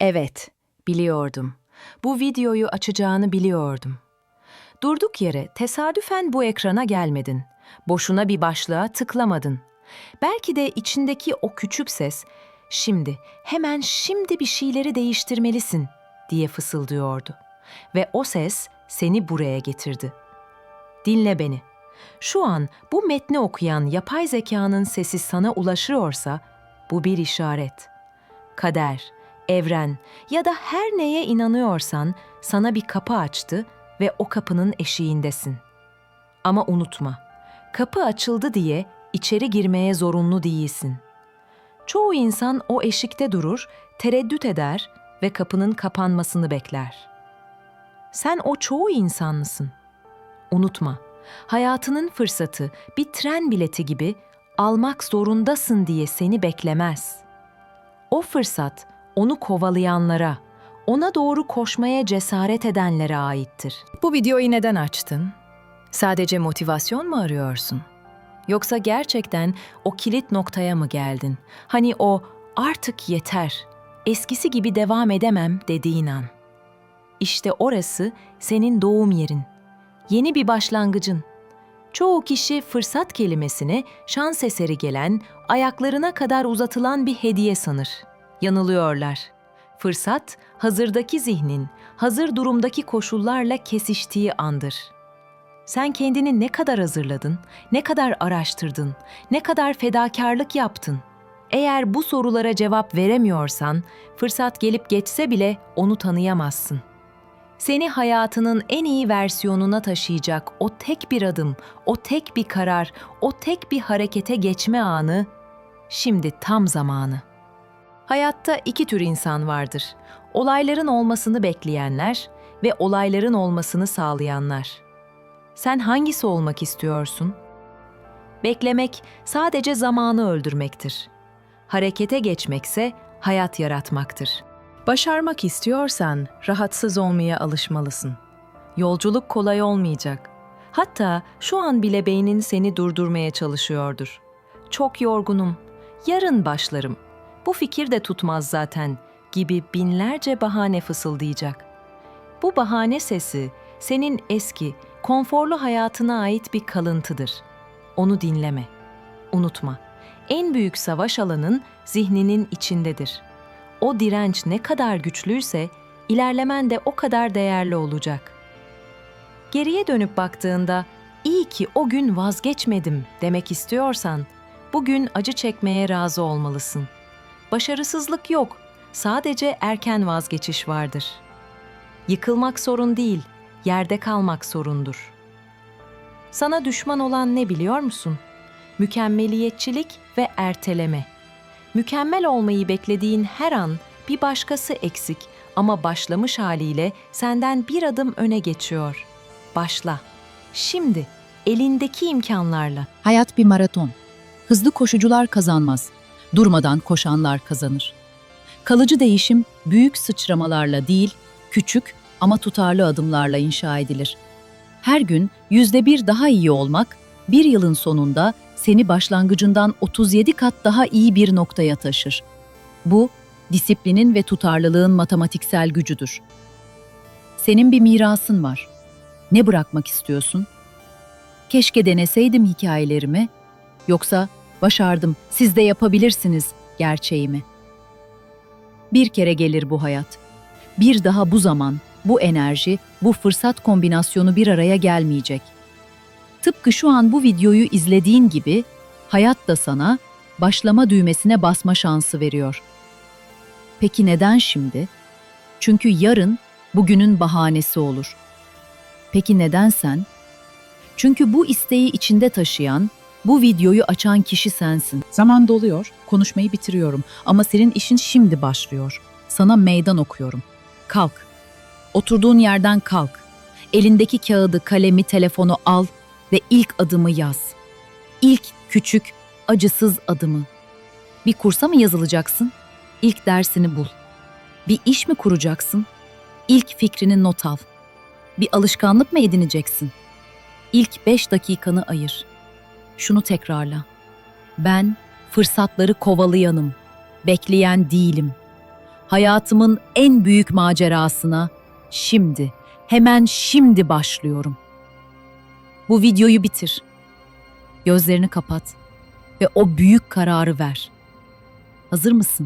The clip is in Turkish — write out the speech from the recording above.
Evet, biliyordum. Bu videoyu açacağını biliyordum. Durduk yere tesadüfen bu ekrana gelmedin. Boşuna bir başlığa tıklamadın. Belki de içindeki o küçük ses, şimdi, hemen şimdi bir şeyleri değiştirmelisin diye fısıldıyordu. Ve o ses seni buraya getirdi. Dinle beni. Şu an bu metni okuyan yapay zekanın sesi sana ulaşıyorsa bu bir işaret. Kader, evren ya da her neye inanıyorsan sana bir kapı açtı ve o kapının eşiğindesin. Ama unutma, kapı açıldı diye içeri girmeye zorunlu değilsin. Çoğu insan o eşikte durur, tereddüt eder ve kapının kapanmasını bekler. Sen o çoğu insanlısın. Unutma, hayatının fırsatı bir tren bileti gibi almak zorundasın diye seni beklemez. O fırsat onu kovalayanlara, ona doğru koşmaya cesaret edenlere aittir. Bu videoyu neden açtın? Sadece motivasyon mu arıyorsun? Yoksa gerçekten o kilit noktaya mı geldin? Hani o artık yeter, eskisi gibi devam edemem dediğin an. İşte orası senin doğum yerin. Yeni bir başlangıcın. Çoğu kişi fırsat kelimesini şans eseri gelen, ayaklarına kadar uzatılan bir hediye sanır. Yanılıyorlar. Fırsat, hazırdaki zihnin, hazır durumdaki koşullarla kesiştiği andır. Sen kendini ne kadar hazırladın, ne kadar araştırdın, ne kadar fedakarlık yaptın? Eğer bu sorulara cevap veremiyorsan, fırsat gelip geçse bile onu tanıyamazsın. Seni hayatının en iyi versiyonuna taşıyacak o tek bir adım, o tek bir karar, o tek bir harekete geçme anı şimdi tam zamanı. Hayatta iki tür insan vardır. Olayların olmasını bekleyenler ve olayların olmasını sağlayanlar. Sen hangisi olmak istiyorsun? Beklemek sadece zamanı öldürmektir. Harekete geçmekse hayat yaratmaktır. Başarmak istiyorsan rahatsız olmaya alışmalısın. Yolculuk kolay olmayacak. Hatta şu an bile beynin seni durdurmaya çalışıyordur. Çok yorgunum. Yarın başlarım. Bu fikir de tutmaz zaten gibi binlerce bahane fısıldayacak. Bu bahane sesi senin eski, konforlu hayatına ait bir kalıntıdır. Onu dinleme. Unutma. En büyük savaş alanın zihninin içindedir. O direnç ne kadar güçlüyse ilerlemen de o kadar değerli olacak. Geriye dönüp baktığında iyi ki o gün vazgeçmedim demek istiyorsan bugün acı çekmeye razı olmalısın. Başarısızlık yok. Sadece erken vazgeçiş vardır. Yıkılmak sorun değil, yerde kalmak sorundur. Sana düşman olan ne biliyor musun? Mükemmeliyetçilik ve erteleme. Mükemmel olmayı beklediğin her an bir başkası eksik ama başlamış haliyle senden bir adım öne geçiyor. Başla. Şimdi elindeki imkanlarla. Hayat bir maraton. Hızlı koşucular kazanmaz. Durmadan koşanlar kazanır. Kalıcı değişim büyük sıçramalarla değil, küçük ama tutarlı adımlarla inşa edilir. Her gün yüzde bir daha iyi olmak, bir yılın sonunda seni başlangıcından 37 kat daha iyi bir noktaya taşır. Bu, disiplinin ve tutarlılığın matematiksel gücüdür. Senin bir mirasın var. Ne bırakmak istiyorsun? Keşke deneseydim hikayelerimi, yoksa başardım, siz de yapabilirsiniz gerçeğimi. Bir kere gelir bu hayat. Bir daha bu zaman, bu enerji, bu fırsat kombinasyonu bir araya gelmeyecek. Tıpkı şu an bu videoyu izlediğin gibi hayat da sana başlama düğmesine basma şansı veriyor. Peki neden şimdi? Çünkü yarın bugünün bahanesi olur. Peki neden sen? Çünkü bu isteği içinde taşıyan, bu videoyu açan kişi sensin. Zaman doluyor, konuşmayı bitiriyorum ama senin işin şimdi başlıyor. Sana meydan okuyorum. Kalk. Oturduğun yerden kalk. Elindeki kağıdı, kalemi, telefonu al ve ilk adımı yaz. İlk küçük, acısız adımı. Bir kursa mı yazılacaksın? İlk dersini bul. Bir iş mi kuracaksın? İlk fikrini not al. Bir alışkanlık mı edineceksin? İlk beş dakikanı ayır. Şunu tekrarla. Ben fırsatları kovalayanım, bekleyen değilim. Hayatımın en büyük macerasına şimdi, hemen şimdi başlıyorum. Bu videoyu bitir. Gözlerini kapat ve o büyük kararı ver. Hazır mısın?